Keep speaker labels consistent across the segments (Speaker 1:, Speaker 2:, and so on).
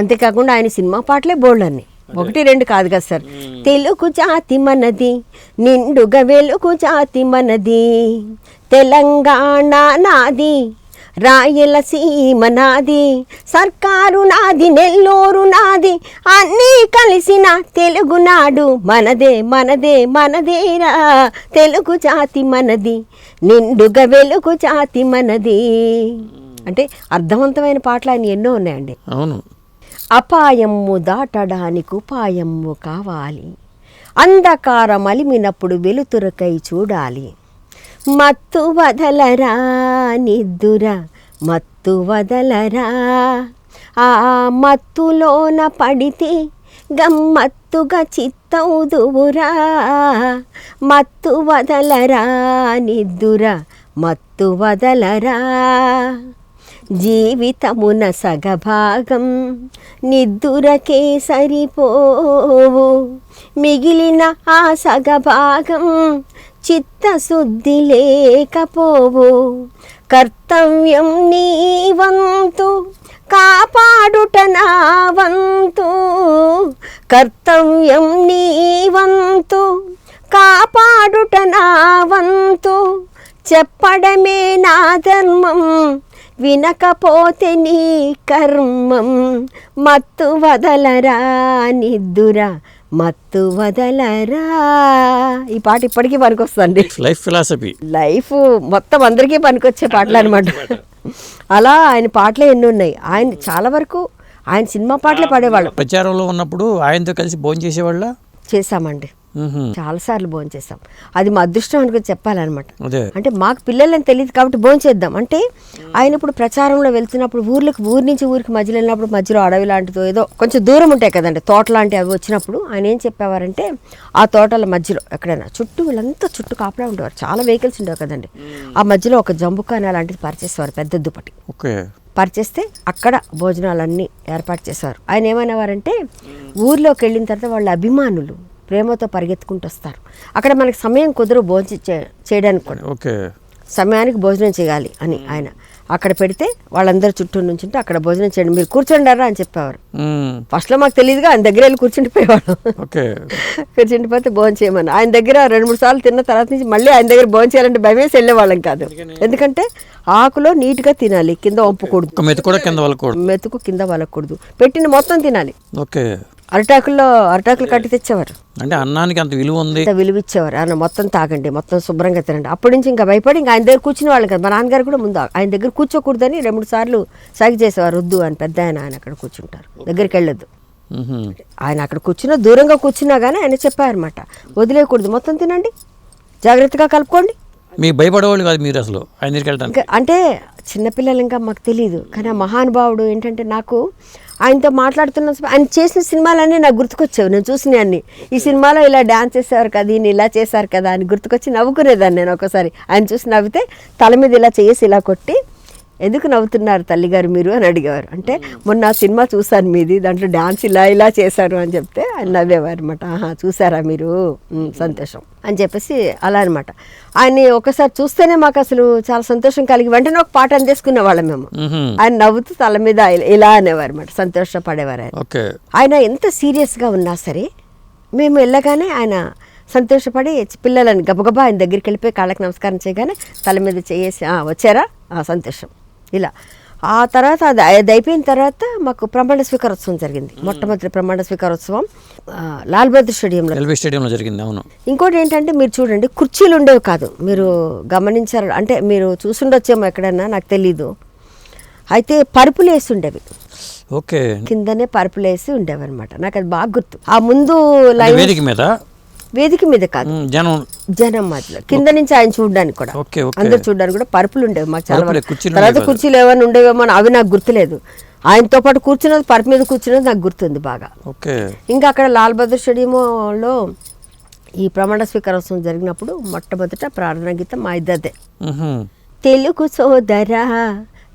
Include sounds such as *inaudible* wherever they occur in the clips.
Speaker 1: అంతేకాకుండా ఆయన సినిమా పాటలే బోల్డ్ అన్ని ఒకటి రెండు కాదు కదా సార్. తెలుగు జాతి మనది నిండుగా వెలుగు జాతి మనది. తెలంగాణ నాది రాయలసీమ నాది సర్కారు నాది నెల్లూరు నాది. అన్నీ కలిసిన తెలుగునాడు మనదే మనదే మనదేరా. తెలుగు జాతి మనది నిండుగా వెలుగు జాతి మనది. అంటే అర్థవంతమైన పాటలు ఆయన ఎన్నో ఉన్నాయండి.
Speaker 2: అవును.
Speaker 1: అపాయము దాటడానికి ఉపాయము కావాలి. అంధకారం అలిమినప్పుడు వెలుతురకై చూడాలి. మత్తు వదలరా నిద్దుర మత్తు వదలరా. ఆ మత్తులోన పడితే గమ్మత్తుగా చిత్తవుదువురా మత్తు వదలరా నిద్దుర మత్తు వదలరా. జీవితమున సగభాగం. నిద్దురకే సరిపోవు. మిగిలిన ఆ సగభాగం చిత్తశుద్ధి లేకపోవు. కర్తవ్యం నీ వంతు కాపాడుట నా వంతు. కర్తవ్యం నీ వంతు కాపాడుట నా వంతు. చెప్పడమే నా ధర్మం వినకపోతే నీ కర్మం మత్తు వదలరా నిద్దురా మత్తు వదలరా. ఈ పాట ఇప్పటికీ పనికొస్తుంది
Speaker 2: లైఫ్ ఫిలాసఫీ
Speaker 1: లైఫ్ మొత్తం అందరికీ పనికొచ్చే పాటలు అనమాట అలా ఆయన పాటలే ఎన్ని ఉన్నాయి ఆయన చాలా వరకు ఆయన సినిమా పాటలే పాడేవాళ్ళం.
Speaker 2: ప్రచారంలో ఉన్నప్పుడు ఆయనతో కలిసి భోజనం చేసేవాళ్ళ
Speaker 1: చేశామండి. చాలాసార్లు భోజనం చేసాం అది మా అదృష్టం అనుకుని చెప్పాలన్నమాట. అంటే మాకు పిల్లలని తెలియదు కాబట్టి భోజనం చేద్దాం. అంటే ఆయన ఇప్పుడు ప్రచారంలో వెళ్తున్నప్పుడు ఊర్లకు ఊరి నుంచి ఊరికి మధ్యలో వెళ్ళినప్పుడు మధ్యలో అడవి లాంటిదో ఏదో కొంచెం దూరం ఉంటాయి కదండి తోట లాంటివి అవి వచ్చినప్పుడు ఆయన ఏం చెప్పేవారంటే ఆ తోటల మధ్యలో ఎక్కడైనా చుట్టూ వీళ్ళంతా చుట్టూ కాపలా ఉండేవారు. చాలా వెహికల్స్ ఉండేవి కదండి. ఆ మధ్యలో ఒక జంబుకాన లాంటిది పరిచేసేవారు పెద్ద దుప్పటి. పరిచేస్తే అక్కడ భోజనాలన్నీ ఏర్పాటు చేశారు ఆయన ఏమనేవారంటే ఊర్లోకి వెళ్ళిన తర్వాత వాళ్ళ అభిమానులు ప్రేమతో పరిగెత్తుకుంటూ వస్తారు. అక్కడ మనకి సమయం కుదరు భోజనం చేయడానికి కూడా.
Speaker 2: ఓకే.
Speaker 1: సమయానికి భోజనం చేయాలి అని ఆయన. అక్కడ పెడితే వాళ్ళందరూ చుట్టూ నుంచుంటే అక్కడ భోజనం చేయండి మీరు కూర్చోండారా అని చెప్పేవారు. ఫస్ట్లో మాకు తెలియదుగా ఆయన దగ్గర వెళ్ళి కూర్చుండిపోయేవాడు *laughs* కూర్చుండిపోతే భోజనం చేయమని. ఆయన దగ్గర రెండు మూడు సార్లు తిన్న తర్వాత నుంచి మళ్ళీ ఆయన దగ్గర భోజనం చేయాలంటే భయమేసి వెళ్ళేవాళ్ళం కాదు. ఎందుకంటే ఆకులో నీట్గా తినాలి కింద వంపకూడదు
Speaker 2: ఒక మెతు కూడా కింద వాళ్ళకూడదు
Speaker 1: మెతుకు కింద వలకూడదు. పెట్టిన మొత్తం తినాలి.
Speaker 2: ఓకే.
Speaker 1: అరిటాకుల్లో అరిటాకులు కట్టి తెచ్చేవారు.
Speaker 2: అంటే అన్నానికి అంత విలువ ఉంది.
Speaker 1: అంత విలువ ఇచ్చేవారు ఆయన మొత్తం తాగండి మొత్తం శుభ్రంగా తినండి. అప్పటి నుంచి ఇంకా భయపడి ఇంకా ఆయన దగ్గర కూర్చునే వాళ్ళు కదా. మా నాన్నగారు కూడా ముందు ఆయన దగ్గర కూర్చోకూడదని రెండు సార్లు సాగి చేసేవారు. వద్దు అని పెద్ద ఆయన ఆయన అక్కడ కూర్చుంటారు. దగ్గరికి వెళ్ళొద్దు. ఆయన అక్కడ కూర్చున్నా దూరంగా కూర్చున్నా కానీ ఆయన చెప్పారన్నమాట. వదిలేయకూడదు. మొత్తం తినండి. జాగ్రత్తగా కలుపుకోండి.
Speaker 2: మీకు భయపడేవాళ్ళు కాదు మీరు అసలు. ఆయన దగ్గరికి వెళ్ళడానికి
Speaker 1: అంటే చిన్నపిల్లలు ఇంకా మాకు తెలియదు కానీ ఆ మహానుభావుడు ఏంటంటే నాకు ఆయనతో మాట్లాడుతున్న ఆయన చేసిన సినిమాలన్నీ నాకు గుర్తుకొచ్చావు. నేను చూసిన అన్ని. ఈ సినిమాలో ఇలా డ్యాన్స్ చేసేవారు కదా ఈయన ఇలా చేశారు కదా అని గుర్తుకొచ్చి నవ్వుకునేదాన్ని నేను ఒకసారి. ఆయన చూసి నవ్వితే తల మీద ఇలా చేసి ఇలా కొట్టి ఎందుకు నవ్వుతున్నారు తల్లిగారు మీరు అని అడిగేవారు. అంటే మొన్న సినిమా చూశాను మీది దాంట్లో డ్యాన్స్ ఇలా ఇలా చేశారు అని చెప్తే ఆయన నవ్వేవారు అనమాట ఆహా చూసారా మీరు? సంతోషం అని చెప్పేసి అలా అనమాట ఆయన్ని ఒకసారి చూస్తేనే మాకు అసలు చాలా సంతోషం కలిగి వెంటనే ఒక పాట అందేసుకునే వాళ్ళం మేము. ఆయన నవ్వుతూ తల మీద ఇలా- అనేవారు అనమాట సంతోషపడేవారు ఆయన. ఆయన ఎంత సీరియస్గా ఉన్నా సరే మేము వెళ్ళగానే ఆయన సంతోషపడి పిల్లలని గబగబా ఆయన దగ్గరికి వెళ్ళిపోయి కాళ్ళకి నమస్కారం చేయగానే తల మీద చేసి "ఆ, వచ్చారా? ఆ, సంతోషం. ఇలా. ఆ తర్వాత అది అది అయిపోయిన తర్వాత మాకు ప్రమాణ స్వీకారోత్సవం జరిగింది. మొట్టమొదటి ప్రమాణ స్వీకారోత్సవం లాల్ బహదూర్ స్టేడియంలో.
Speaker 2: ఎల్బీ స్టేడియంలో జరిగింది అవును.
Speaker 1: ఇంకోటి ఏంటంటే మీరు చూడండి కుర్చీలు ఉండేవి కాదు. మీరు గమనించారు అంటే మీరు చూసుండొచ్చేమో ఎక్కడన్నా నాకు తెలీదు. అయితే పరుపులు వేసి ఉండేవి.
Speaker 2: ఓకే.
Speaker 1: కిందనే పరుపులు వేసి ఉండేవి అనమాట నాకు అది బాగా గుర్తు. ఆ ముందు లైన్
Speaker 2: మీద?
Speaker 1: వేదిక మీద కాదు.
Speaker 2: జనం.
Speaker 1: జనం మధ్యలో కింద నుంచి ఆయన చూడడానికి కూడా. అందరు చూడడానికి కూడా పరుపులు ఉండేవి మాకు చాలా తర్వాత. కుర్చీలు ఏమైనా ఉండేవేమో అవి నాకు గుర్తులేదు. ఆయనతో పాటు కూర్చున్నది పరుపు మీద కూర్చున్నది నాకు గుర్తుంది బాగా.
Speaker 2: ఓకే.
Speaker 1: ఇంకా అక్కడ లాల్ బహదూర్ స్టేడియంలో ఈ ప్రమాణ స్వీకారోత్సవం జరిగినప్పుడు మొట్టమొదట ప్రార్థన గీతం మా ఇద్దరిదే. తెలుగు సోదరా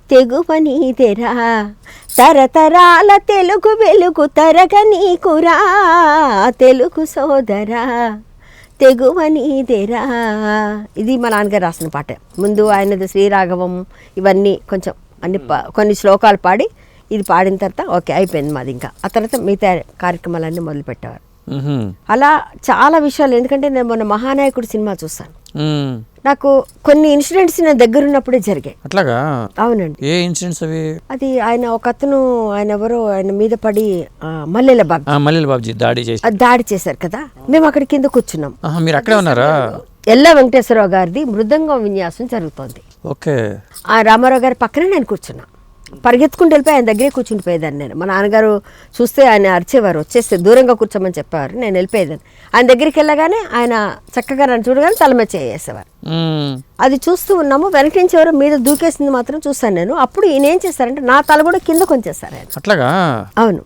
Speaker 1: తెగువ నీదెరా. తరతరాల తెలుగు వెలుగు తరగ నీకురా. తెలుగు సోదరా తెగువ నీదెరా. ఇది మా నాన్నగారు రాసిన పాట. ముందు ఆయనది శ్రీరాఘవం ఇవన్నీ కొంచెం అన్ని ప- కొన్ని శ్లోకాలు పాడి ఇది పాడిన తర్వాత ఓకే అయిపోయింది మాది ఇంకా. ఆ తర్వాత మిగతా కార్యక్రమాలన్నీ మొదలు పెట్టేవారు
Speaker 2: మ్హూ.
Speaker 1: అలా చాలా విషయాలు ఎందుకంటే నేను మొన్న మహానాయకుడు సినిమా చూస్తాను
Speaker 2: మ్.
Speaker 1: నాకు కొన్ని ఇన్సిడెంట్స్ నేను దగ్గర ఉన్నప్పుడే జరిగాయి.
Speaker 2: అట్లాగా?
Speaker 1: అవునండి.
Speaker 2: ఏ ఇన్సిడెంట్స్ అవి?
Speaker 1: అది ఆయన ఒక అతను ఆయన ఎవరో ఆయన మీద పడి మల్లెల బాబు
Speaker 2: మల్లెల బాబుజీ దాడి చేసి.
Speaker 1: దాడి చేశారు కదా? మేము అక్కడ కింద కూర్చున్నాం.
Speaker 2: మీరు అక్కడే ఉన్నారా?
Speaker 1: ఎల్ల వెంకటేశ్వరరావు గారిది మృదంగం విన్యాసం జరుగుతోంది.
Speaker 2: ఓకే.
Speaker 1: ఆ రామారావు గారి పక్కనే నేను కూర్చున్నా. పరిగెత్తుకుంటూ వెళ్ళిపోయి ఆయన దగ్గరే కూర్చుండిపోయేదాన్ని నేను. మా నాన్నగారు చూస్తే ఆయన అరిచేవారు వచ్చేస్తే దూరంగా కూర్చోమని చెప్పేవారు నేను వెళ్ళిపోయేదాన్ని. ఆయన దగ్గరికి వెళ్ళగానే ఆయన చక్కగా నన్ను చూడగానే తల మీద చేసేవారు
Speaker 2: మ్.
Speaker 1: అది చూస్తూ ఉన్నాము. వెనక నుంచి ఎవరో మీద దూకేసింది మాత్రం చూశాను నేను. అప్పుడు ఈయన ఏం చేశారంటే నా తల కూడా కింద కొంచేశారు ఆయన.
Speaker 2: అట్లాగా?
Speaker 1: అవును.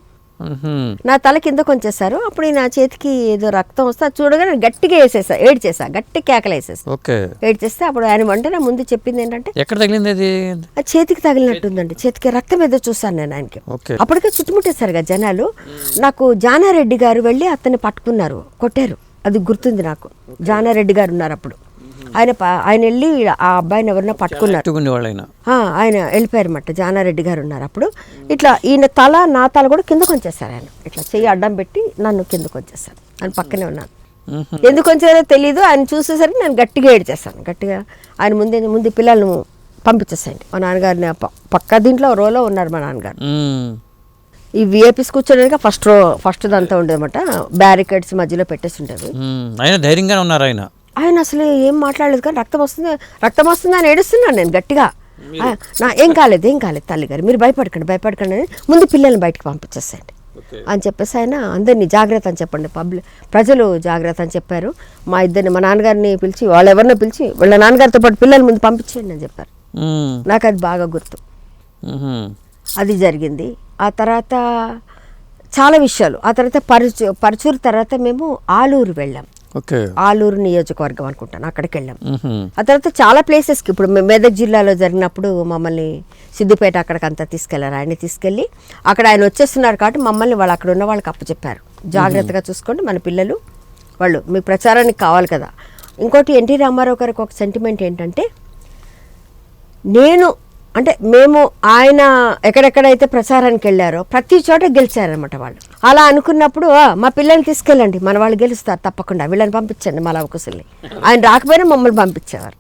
Speaker 1: నా తల కింద కొంచేశారు. అప్పుడు నా చేతికి ఏదో రక్తం వస్తే చూడగానే గట్టిగా వేసేసా ఏడు చేసా గట్టి కేకలు వేసేసా.
Speaker 2: ఓకే.
Speaker 1: ఏడు చేస్తే అప్పుడు ఆయన వెంటనే ముందు చెప్పింది ఏంటంటే
Speaker 2: ఎక్కడ తగిలింది అది?
Speaker 1: ఆ చేతికి తగిలినట్టుందండి. చేతికి రక్తం ఏదో చూసాను నేను ఆయనకి. అప్పటికే చుట్టుముట్టేశారు కదా జనాలు. నాకు జానారెడ్డి గారు వెళ్ళి అతన్ని పట్టుకున్నారు కొట్టారు. అది గుర్తుంది నాకు. జానారెడ్డి గారు ఉన్నారు అప్పుడు. ఆయన ఆయన వెళ్ళి ఆ అబ్బాయిని ఎవరినో పట్టుకున్నారు.
Speaker 2: ఆయన
Speaker 1: ఆయన వెళ్ళిపోయారన్నమాట జానారెడ్డి గారు ఉన్నారు అప్పుడు. ఇట్లా ఈయన తల నా తల కూడా కిందకు వచ్చేసారు ఆయన. ఇట్లా చెయ్యి అడ్డం పెట్టి నన్ను కిందకు వచ్చేసారు ఆయన పక్కనే ఉన్నాను. ఎందుకు వచ్చారో తెలీదు. ఆయన చూసేసరికి నేను గట్టిగా ఏడ్చేస్తాను గట్టిగా ఆయన ముందే ముందు పిల్లలను పంపించేసేయండి. మా నాన్నగారిని పక్క దీంట్లో రోలో ఉన్నారు మా నాన్నగారు. ఈ విఐపీస్ కూర్చోడానికి ఫస్ట్ రో ఫస్ట్ దంతా ఉండేదన్నమాట. బ్యారికేడ్స్ మధ్యలో పెట్టేసి ఉండేవి
Speaker 2: మ్. ఆయన ధైర్యంగానే ఉన్నారు ఆయన.
Speaker 1: ఆయన అసలు ఏం మాట్లాడలేదు కానీ రక్తం వస్తుంది రక్తం వస్తుంది అని ఏడుస్తున్నాను నేను గట్టిగా. నా ఏం కాలేదు ఏం కాలేదు తల్లిగారు మీరు భయపడకండి భయపడకండి అని ముందు పిల్లల్ని బయటకు పంపించేసేయండి. అని చెప్పేసి ఆయన అందరినీ జాగ్రత్త అని చెప్పండి పబ్లిక్ ప్రజలు జాగ్రత్త అని చెప్పారు. మా ఇద్దరిని మా నాన్నగారిని పిలిచి వాళ్ళు ఎవరినో పిలిచి వాళ్ళ నాన్నగారితో పాటు పిల్లల ముందు పంపించేయండి అని చెప్పారు. నాకు అది బాగా గుర్తు. అది జరిగింది. ఆ తర్వాత చాలా విషయాలు ఆ తర్వాత పరుచు పరచూరు తర్వాత మేము ఆలూరు వెళ్ళాం. ఆలూరు నియోజకవర్గం అనుకుంటాను అక్కడికి వెళ్ళాం. ఆ తర్వాత చాలా ప్లేసెస్కి ఇప్పుడు మే- మెదక్ జిల్లాలో జరిగినప్పుడు మమ్మల్ని సిద్దిపేట అక్కడికి అంతా తీసుకెళ్ళారు. ఆయన తీసుకెళ్ళి అక్కడ ఆయన వచ్చేస్తున్నారు కాబట్టి మమ్మల్ని వాళ్ళు అక్కడ ఉన్న వాళ్ళకి అప్పచెప్పారు. జాగ్రత్తగా చూసుకోండి మన పిల్లలు వాళ్ళు మీకు ప్రచారానికి కావాలి కదా. ఇంకోటి ఎన్టీ రామారావు గారికి ఒక సెంటిమెంట్ ఏంటంటే నేను అంటే మేము ఆయన ఎక్కడెక్కడైతే ప్రచారానికి వెళ్ళారో ప్రతి చోట గెలిచారనమాట వాళ్ళు. అలా అనుకున్నప్పుడు "ఆ, మా పిల్లల్ని తీసుకెళ్ళండి. మన వాళ్ళు గెలుస్తారు. తప్పకుండా వీళ్ళని పంపించండి మా లవకుశల్ని. ఆయన రాకపోయినా మమ్మల్ని పంపించేవారు.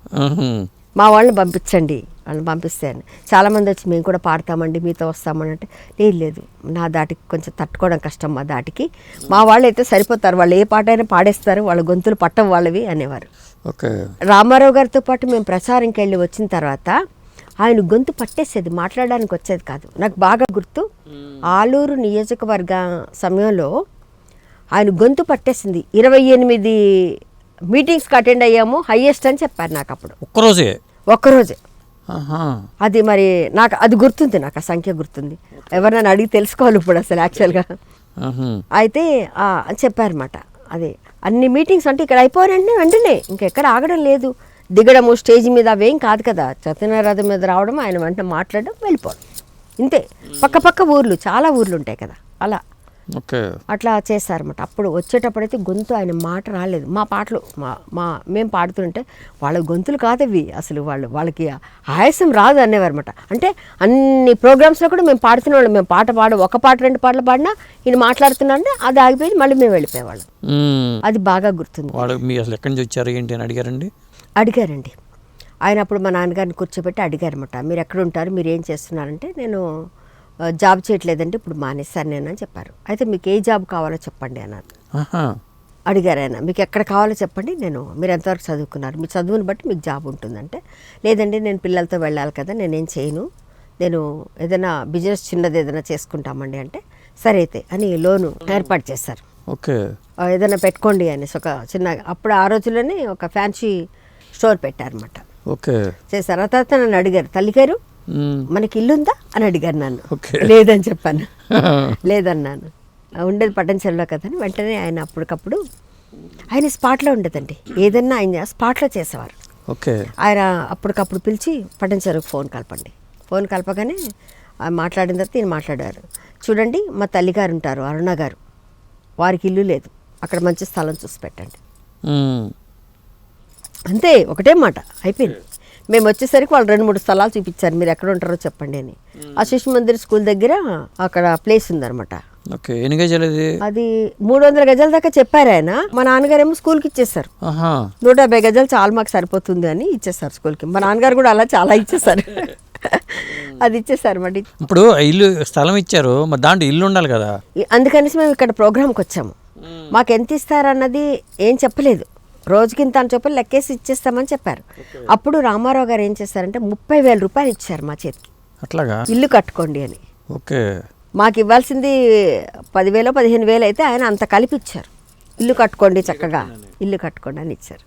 Speaker 1: మా వాళ్ళని పంపించండి. వాళ్ళని పంపిస్తాను చాలామంది వచ్చి మేము కూడా పాడతామండి మీతో వస్తామని అంటే లేదు లేదు. నా దాటికి కొంచెం తట్టుకోవడం కష్టం మా దాటికి. మా వాళ్ళు అయితే సరిపోతారు. వాళ్ళు ఏ పాట అయినా పాడేస్తారు. వాళ్ళ గొంతులు పట్టం వాళ్ళవి అనేవారు. రామారావు గారితో పాటు మేము ప్రచారంకి వెళ్ళి వచ్చిన తర్వాత ఆయన గొంతు పట్టేసేది మాట్లాడడానికి వచ్చేది కాదు. నాకు బాగా గుర్తు ఆలూరు నియోజకవర్గ సమయంలో ఆయన గొంతు పట్టేసింది. ఇరవై ఎనిమిది మీటింగ్స్కి అటెండ్ అయ్యాము హయ్యెస్ట్ అని చెప్పారు నాకు అప్పుడు.
Speaker 2: ఒక్కరోజే?
Speaker 1: ఒక్కరోజే. అది మరి నాకు అది గుర్తుంది నాకు ఆ సంఖ్య గుర్తుంది. ఎవరినైనా అడిగి తెలుసుకోవాలి ఇప్పుడు అసలు యాక్చువల్గా. అయితే చెప్పారన్నమాట. అదే అన్ని మీటింగ్స్ అంటే ఇక్కడ అయిపోయారంటే వెంటనే ఇంకెక్కడ ఆగడం లేదు. దిగడము స్టేజ్ మీద అవేం కాదు కదా. సత్యనారాయణ మీద రావడం ఆయన వెంటనే మాట్లాడడం వెళ్ళిపోవడం. ఇంతే. పక్క పక్క ఊర్లు చాలా ఊర్లు ఉంటాయి కదా. అలా. అట్లా చేస్తారన్నమాట. అప్పుడు వచ్చేటప్పుడైతే గొంతు ఆయన మాట రాలేదు. మా పాటలు మా మా మేము పాడుతుంటే వాళ్ళ గొంతులు కాదు అవి అసలు వాళ్ళు వాళ్ళకి ఆయాసం రాదు అనేవారన్నమాట. అంటే అన్ని ప్రోగ్రామ్స్లో కూడా మేము పాడుతున్న వాళ్ళం మేము పాట పాడు ఒక పాట రెండు పాటలు పాడినా ఈయన మాట్లాడుతున్నా అంటే అది ఆగిపోయి మళ్ళీ మేము వెళ్ళిపోయేవాళ్ళం. అది బాగా గుర్తుంది.
Speaker 2: వాడు మీ అసలు ఎక్కడి నుంచి వచ్చారు ఏంటి అని అడిగారండి?
Speaker 1: అడిగారండి. ఆయన అప్పుడు మా నాన్నగారిని కూర్చోబెట్టి అడిగారన్నమాట. మీరు ఎక్కడ ఉంటారు మీరు ఏం చేస్తున్నారంటే నేను జాబ్ చేయట్లేదంటే ఇప్పుడు మానేస్తాను నేను అని చెప్పారు. అయితే మీకు ఏ జాబ్ కావాలో చెప్పండి అన్నారు. అడిగారు ఆయన. మీకు ఎక్కడ కావాలో చెప్పండి నేను మీరు ఎంతవరకు చదువుకున్నారు? మీ చదువుని బట్టి మీకు జాబ్ ఉంటుందంటే లేదండి నేను పిల్లలతో వెళ్ళాలి కదా నేనేం చేయను. నేను ఏదైనా బిజినెస్ చిన్నది ఏదైనా చేసుకుంటామండి అంటే సరే అయితే అని లోను ఏర్పాటు చేశారు.
Speaker 2: ఓకే.
Speaker 1: ఏదైనా పెట్టుకోండి అనేసి ఒక చిన్న అప్పుడు ఆ రోజుల్లోనే ఒక ఫ్యాన్సీ స్టోర్ పెట్టారన్నమాట.
Speaker 2: ఓకే.
Speaker 1: చేశారు. ఆ తర్వాత నన్ను అడిగారు తల్లిగారు. మనకి ఇల్లు ఉందా అని అడిగారు నన్ను.
Speaker 2: ఓకే.
Speaker 1: లేదని చెప్పాను. *laughs* లేదన్నాను. "ఆ, ఉండేది పట్టణచెరులో కదని వెంటనే ఆయన అప్పటికప్పుడు ఆయన స్పాట్లో ఉండేదండి. ఏదన్నా ఆయన స్పాట్లో చేసేవారు.
Speaker 2: ఓకే.
Speaker 1: ఆయన అప్పటికప్పుడు పిలిచి పట్టణచెరుకు ఫోన్ కలపండి. ఫోన్ కలపగానే ఆయన మాట్లాడిన తర్వాత ఈయన మాట్లాడారు. చూడండి మా తల్లిగారు ఉంటారు అరుణ గారు. వారికి ఇల్లు లేదు. అక్కడ మంచి స్థలం చూసి పెట్టండి. అంతే ఒకటే మాట. అయిపోయింది. మేము వచ్చేసరికి వాళ్ళు రెండు మూడు స్థలాలు చూపించారు. మీరు ఎక్కడ ఉంటారో చెప్పండి అని. ఆ శిశు మందిర్ స్కూల్ దగ్గర అక్కడ ప్లేస్ ఉందన్నమాట. అది? మూడు వందల గజాల దాకా చెప్పారు ఆయన. మా నాన్నగారేమో స్కూల్కి ఇచ్చేసారు నూట యాభై గజాలు చాలా మాకు సరిపోతుంది అని ఇచ్చేసారు స్కూల్కి. మా నాన్నగారు కూడా అలా చాలా ఇచ్చేసారు అది ఇచ్చేసారు మరి.
Speaker 2: ఇప్పుడు ఇల్లు స్థలం ఇచ్చారు. మరి దాంట్లో ఇల్లు ఉండాలి కదా?
Speaker 1: అందుకనేసి మేము ఇక్కడ ప్రోగ్రామ్కి వచ్చాము. మాకు ఎంత ఇస్తారన్నది ఏం చెప్పలేదు. రోజుకింత అని చెప్పి లెక్కేసి ఇచ్చేస్తామని చెప్పారు. అప్పుడు రామారావు గారు ఏం చేశారంటే ముప్పై వేల రూపాయలు ఇచ్చారు మా చేతికి.
Speaker 2: అట్లాగా?
Speaker 1: ఇల్లు కట్టుకోండి అని.
Speaker 2: ఓకే.
Speaker 1: మాకు ఇవ్వాల్సింది పదివేలు పదిహేను వేలు అయితే ఆయన అంత కలిపి ఇచ్చారు. ఇల్లు కట్టుకోండి చక్కగా. ఇల్లు కట్టుకోండి అని ఇచ్చారు.